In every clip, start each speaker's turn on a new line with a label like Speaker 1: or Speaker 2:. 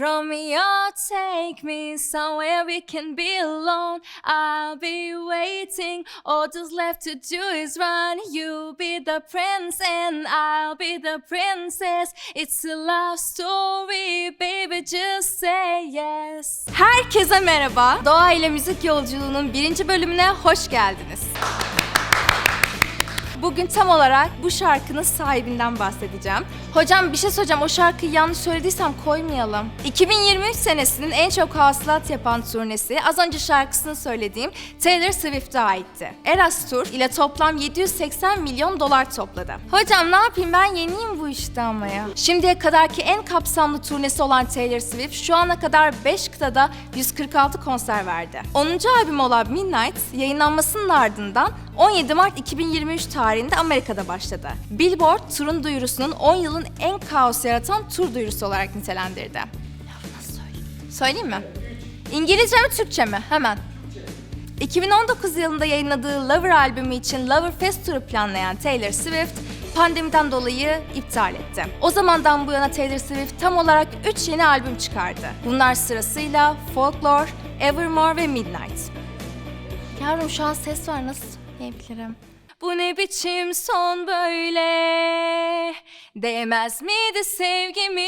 Speaker 1: Romeo, take me somewhere we can be alone. I'll be waiting. All that's left to do is run. You be the prince and I'll be the princess. It's a love story, baby. Just say yes. Herkese merhaba. Doğa ile Müzik Yolculuğu'nun birinci bölümüne hoş geldiniz. Bugün tam olarak bu şarkının sahibinden bahsedeceğim. Hocam bir şey söyleyeceğim. O şarkıyı yanlış söylediysem koymayalım. 2023 senesinin en çok hasılat yapan turnesi az önce şarkısını söylediğim Taylor Swift'e aitti. Eras Tour ile toplam 780 milyon dolar topladı. Hocam ne yapayım ben yeniyim bu işte ama ya. Şimdiye kadarki en kapsamlı turnesi olan Taylor Swift şu ana kadar 5 kıtada 146 konser verdi. 10. albüm olan Midnight yayınlanmasının ardından 17 Mart 2023 tarihinde Amerika'da başladı. Billboard turun duyurusunun 10 yılın en kaos yaratan tur duyurusu olarak nitelendirdi. Söyleyeyim? Mi? İngilizce mi Türkçe mi? Hemen. 2019 yılında yayınladığı Lover albümü için Lover Fest turu planlayan Taylor Swift, pandemiden dolayı iptal etti. O zamandan bu yana Taylor Swift tam olarak 3 yeni albüm çıkardı. Bunlar sırasıyla Folklore, Evermore ve Midnight. Yavrum şu an ses var nasıl söyleyebilirim? Bu ne biçim son böyle? Değmez miydi sevgimiz?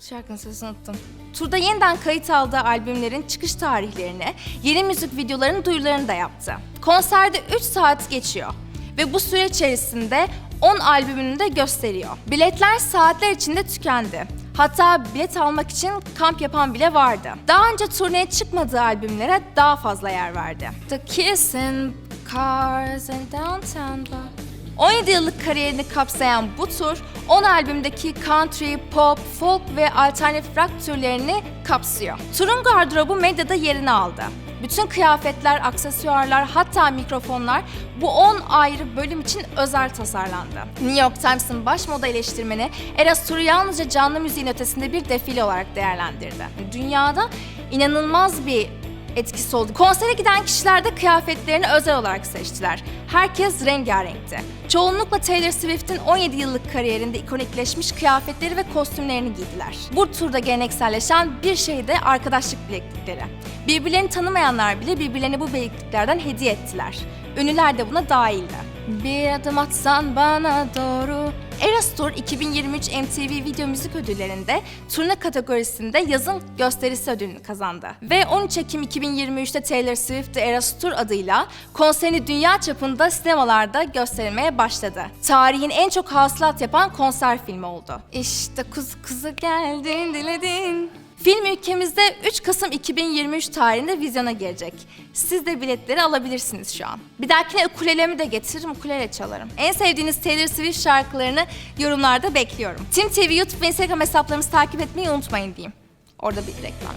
Speaker 1: Şarkının sözünü unuttum. Turda yeniden kayıt aldığı albümlerin çıkış tarihlerini, yeni müzik videolarının duyurularını da yaptı. Konserde 3 saat geçiyor ve bu süre içerisinde 10 albümünü de gösteriyor. Biletler saatler içinde tükendi. Hatta bilet almak için kamp yapan bile vardı. Daha önce turneye çıkmadığı albümlere daha fazla yer verdi. The Kissing Cars and Downtown. 17 yıllık kariyerini kapsayan bu tur 10 albümdeki country, pop, folk ve alternatif rock türlerini kapsıyor. Turun gardırobu medyada yerini aldı. Bütün kıyafetler, aksesuarlar hatta mikrofonlar bu 10 ayrı bölüm için özel tasarlandı. New York Times'ın baş moda eleştirmeni Eras Tur'u yalnızca canlı müziğin ötesinde bir defile olarak değerlendirdi. Dünyada inanılmaz bir etkisi oldu. Konsere giden kişiler de kıyafetlerini özel olarak seçtiler. Herkes rengarenkti. Çoğunlukla Taylor Swift'in 17 yıllık kariyerinde ikonikleşmiş kıyafetleri ve kostümlerini giydiler. Bu turda gelenekselleşen bir şey de arkadaşlık bileklikleri. Birbirlerini tanımayanlar bile birbirlerine bu bilekliklerden hediye ettiler. Ünlüler de buna dahildi. Bir adım atsan bana doğru. Eras Tour 2023 MTV Video Müzik Ödülleri'nde turne kategorisinde yazın gösterisi ödülünü kazandı. Ve 13 Ekim 2023'te Taylor Swift The Eras Tour adıyla konserini dünya çapında sinemalarda gösterilmeye başladı. Tarihin en çok hasılat yapan konser filmi oldu. İşte kuzu kuzu geldin diledin. Film ülkemizde 3 Kasım 2023 tarihinde vizyona girecek. Siz de biletleri alabilirsiniz şu an. Bir dahakine ukulelemi de getiririm, ukulele çalarım. En sevdiğiniz Taylor Swift şarkılarını yorumlarda bekliyorum. Tim TV YouTube ve Instagram hesaplarımızı takip etmeyi unutmayın diyeyim. Orada bir reklam.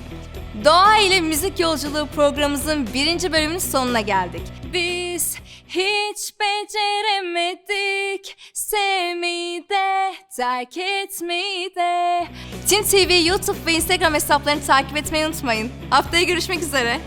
Speaker 1: Doğa ile Müzik Yolculuğu programımızın birinci bölümünün sonuna geldik. Biz hiç beceremedik de terk etmeyi de. Tim TV YouTube ve Instagram hesaplarını takip etmeyi unutmayın. Haftaya görüşmek üzere.